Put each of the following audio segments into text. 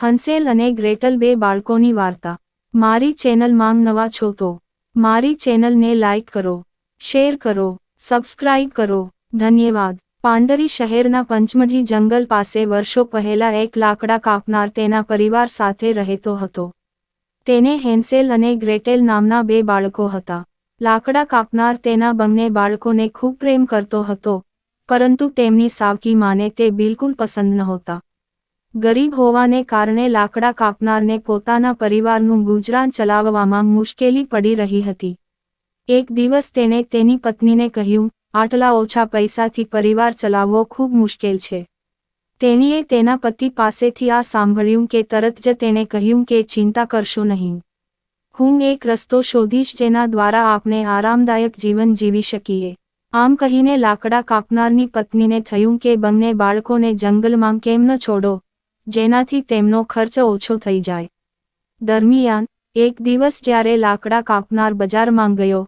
હંસેલ અને ગ્રેટલ બે બાળકોની વાર્તા. મારી ચેનલ માંગ નવા છો તો મારી ચેનલને લાઇક કરો, શેર કરો, સબસ્ક્રાઇબ કરો. ધન્યવાદ. પાંડરી શહેરના પંચમઢી જંગલ પાસે વર્ષો પહેલા એક લાકડા કાપનાર તેના પરિવાર સાથે રહેતો હતો. તેને હેન્સેલ અને ગ્રેટેલ નામના બે બાળકો હતા. લાકડા કાપનાર તેના બંને બાળકોને ખૂબ પ્રેમ કરતો હતો, પરંતુ તેમની સાવકી માને તે બિલકુલ પસંદ નહોતા. ગરીબ હોવાને કારણે લાકડા કાપનારને પોતાના પરિવારનું ગુજરાન ચલાવવામાં મુશ્કેલી પડી રહી હતી. એક દિવસ તેણે તેની પત્નીને કહ્યું, આટલા ઓછા પૈસાથી પરિવાર ચલાવવો ખૂબ મુશ્કેલ છે તેણીએ તેના પતિ પાસેથી આ સાંભળ્યું કે તરત જ તેણે કહ્યું કે, ચિંતા કરશો નહીં. હું એક રસ્તો શોધીશ જેના દ્વારા આપણે આરામદાયક જીવન જીવી શકીએ આમ કહીને લાકડા કાપનારની પત્નીને થયું કે, બંને બાળકોને જંગલમાં કેમ ન છોડો? જેનાથી તેમનો ખર્ચ ઓછો થઈ જાય. દરમિયાન, એક દિવસ જ્યારે લાકડા કાપનાર બજારમાં ગયો,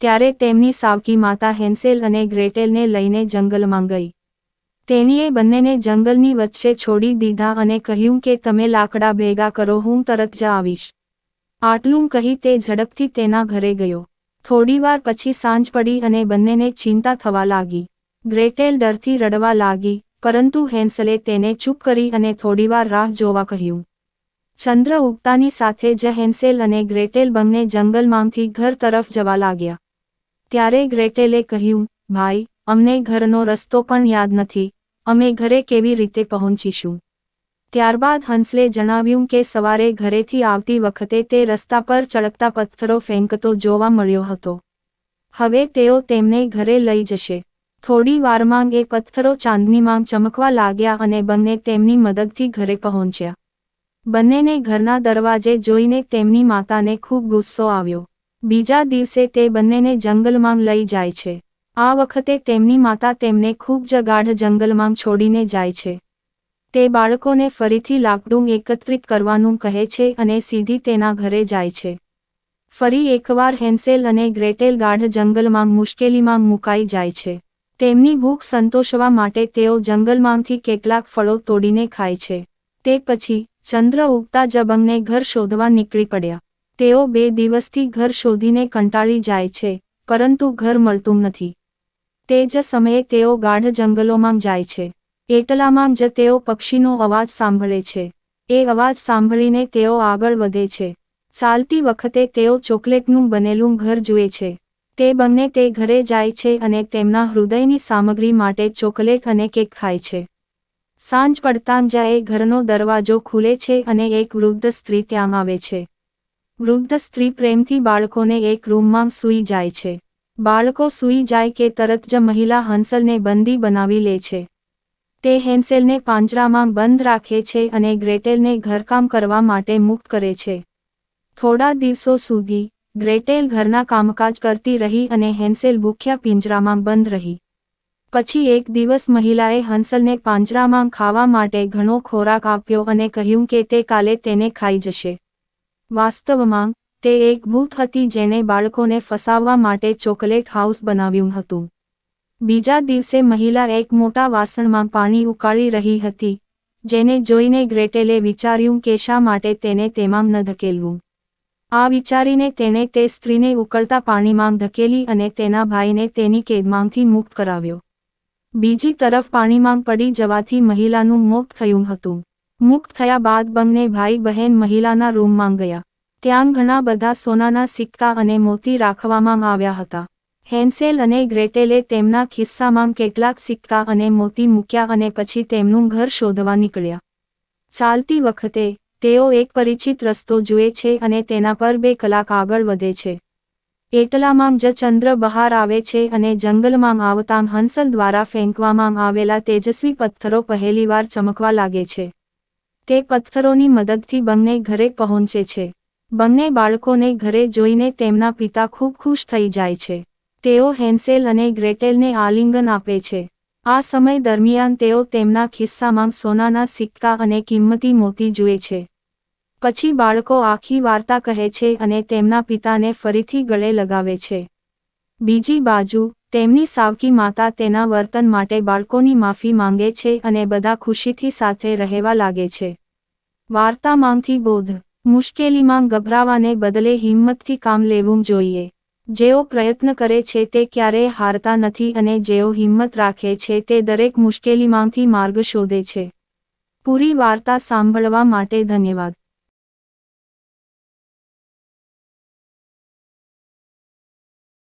ત્યારે તેમની સાવકી માતા હેન્સેલ અને ગ્રેટેલને લઈને જંગલમાં ગઈ. તેણીએ બંનેને જંગલની વચ્ચે છોડી દીધા અને કહ્યું કે, તમે લાકડા ભેગા કરો, હું તરત જ આવીશ. આટલું કહી તે ઝડપથી તેના ઘરે ગયો. થોડીવાર પછી સાંજ પડી અને બંનેને ચિંતા થવા લાગી. ગ્રેટેલ ડરથી રડવા લાગી. પરંતુ હેન્સલે તેને ચૂપ કરી અને થોડીવાર રાહ જોવા કહ્યું. ચંદ્ર ઉગતાની સાથે જ હેન્સેલ અને ગ્રેટેલ બંને જંગલમાંથી ઘર તરફ જવા લાગ્યા. ત્યારે ગ્રેટેલે કહ્યું, ભાઈ, અમને ઘરનો રસ્તો પણ યાદ નથી. અમે ઘરે કેવી રીતે પહોંચીશું? ત્યારબાદ હંસલે જણાવ્યું કે સવારે ઘરેથી આવતી વખતે તે રસ્તા પર ચળકતા પથ્થરો ફેંકતો જોવા મળ્યો હતો. હવે તેઓ તેમને ઘરે લઈ જશે. થોડી વારમાં એ પથ્થરો ચાંદનીમાં ચમકવા લાગ્યા અને બંને તેમની મદદથી ઘરે પહોંચ્યા. બંનેને ઘરના દરવાજે જોઈને તેમની માતાને ખૂબ ગુસ્સો આવ્યો. બીજા દિવસે તે બંનેને જંગલમાં લઈ જાય છે. આ વખતે તેમની માતા તેમને ખૂબ જ ગાઢ જંગલમાં છોડીને જાય છે. તે બાળકોને ફરીથી લાકડું એકત્રિત કરવાનું કહે છે અને સીધી તેના ઘરે જાય છે. ફરી એકવાર હેન્સેલ અને ગ્રેટેલ ગાઢ જંગલમાં મુશ્કેલીમાં મુકાઈ જાય છે. તેમની ભૂખ સંતોષવા માટે તેઓ જંગલમાંથી કેટલાક ફળો તોડીને ખાય છે. તે પછી, ચંદ્ર ઉગતા જબંગને ઘર શોધવા નીકળી પડ્યા. તેઓ બે દિવસથી ઘર શોધીને કંટાળી જાય છે, પરંતુ ઘર મળતું નથી. તે જ સમયે તેઓ ગાઢ જંગલોમાં જાય છે. એટલામાં જ તેઓ પક્ષીનો અવાજ સાંભળે છે. એ અવાજ સાંભળીને તેઓ આગળ વધે છે. ચાલતી વખતે તેઓ ચોકલેટનું બનેલું ઘર જુએ છે. તે બંને તે ઘરે જાય છે અને તેમના હૃદયની સામગ્રી માટે ચોકલેટ અને કેક ખાય છે. સાંજ પડતાં જાય ઘરનો દરવાજો ખુલે છે અને એક વૃદ્ધ સ્ત્રી ત્યાં આવે છે. વૃદ્ધ સ્ત્રી પ્રેમથી બાળકોને એક રૂમમાં સૂઈ જાય છે. બાળકો સૂઈ જાય કે તરત જ મહિલા હંસલને બંદી બનાવી લે છે. તે હેન્સેલને પાંજરામાં બંધ રાખે છે અને ગ્રેટેલને ઘરકામ કરવા માટે મુક્ત કરે છે. થોડા દિવસો સુધી ગ્રેટેલ ઘરના કામકાજ કરતી રહી અને હેન્સેલ ભૂખ્યા પિંજરામાં બંધ રહી. પછી એક દિવસ મહિલાએ હંસલને પાંજરામાં ખાવા માટે ઘણો ખોરાક આપ્યો અને કહ્યું કે તે કાલે તેને ખાઈ જશે. વાસ્તવમાં, તે એક ભૂત હતી જેને બાળકોને ફસાવવા માટે ચોકલેટ હાઉસ બનાવ્યું હતું. બીજા દિવસે મહિલા એક મોટા વાસણમાં પાણી ઉકાળી રહી હતી, જેને જોઈને ગ્રેટેલે વિચાર્યું કે શા માટે તેને તેમાં ન ધકેલવું. આ વિચારીને તેણે તે સ્ત્રીને ઉકળતા પાણીમાં ધકેલી અને તેના ભાઈને તેની કેદમાંથી મુક્ત કરાવ્યો. બીજી તરફ પાણીમાં પડી જવાથી મહિલાનું મુક્ત થયું હતું. મુક્ત થયા બાદ બંને ભાઈ બહેન મહિલાના રૂમમાં ગયા. ત્યાં ઘણા બધા સોનાના સિક્કા અને મોતી રાખવામાં આવ્યા હતા. હેન્સેલ અને ગ્રેટેલે તેમના ખિસ્સામાં કેટલાક સિક્કા અને મોતી મૂક્યા અને પછી તેમનું ઘર શોધવા નીકળ્યા. ચાલતી વખતે તેઓ એક પરિચિત રસ્તો જુએ છે અને તેના પર બે કલાક આગળ વધે છે. એટલામાં જ ચંદ્ર બહાર આવે છે અને જંગલમાં આવતાં હંસલ દ્વારા ફેંકવામાં આવેલા તેજસ્વી પથ્થરો પહેલીવાર ચમકવા લાગે છે. તે પથ્થરોની મદદથી બંને ઘરે પહોંચે છે. બંને બાળકોને ઘરે જોઈને તેમના પિતા ખૂબ ખુશ થઈ જાય છે. તેઓ હેન્સેલ અને ગ્રેટેલને આલિંગન આપે છે. આ સમય દરમિયાન તેઓ તેમના ખિસ્સામાં સોનાના સિક્કા અને કિંમતી મોતી જુએ છે. પછી બાળકો આખી વાર્તા કહે છે અને તેમના પિતાને ફરીથી ગળે લગાવે છે. બીજી બાજુ, તેમની સાવકી માતા તેના વર્તન માટે બાળકોની માફી માંગે છે અને બધા ખુશીથી સાથે રહેવા લાગે છે. વાર્તામાંથી બોધ, મુશ્કેલીમાં ગભરાવાને બદલે હિંમતથી કામ લેવું જોઈએ. જેઓ પ્રયત્ન કરે છે તે ક્યારેય હારતા નથી અને જેઓ હિંમત રાખે છે તે દરેક મુશ્કેલીમાંથી માર્ગ શોધે છે. પૂરી વાર્તા સાંભળવા માટે ધન્યવાદ.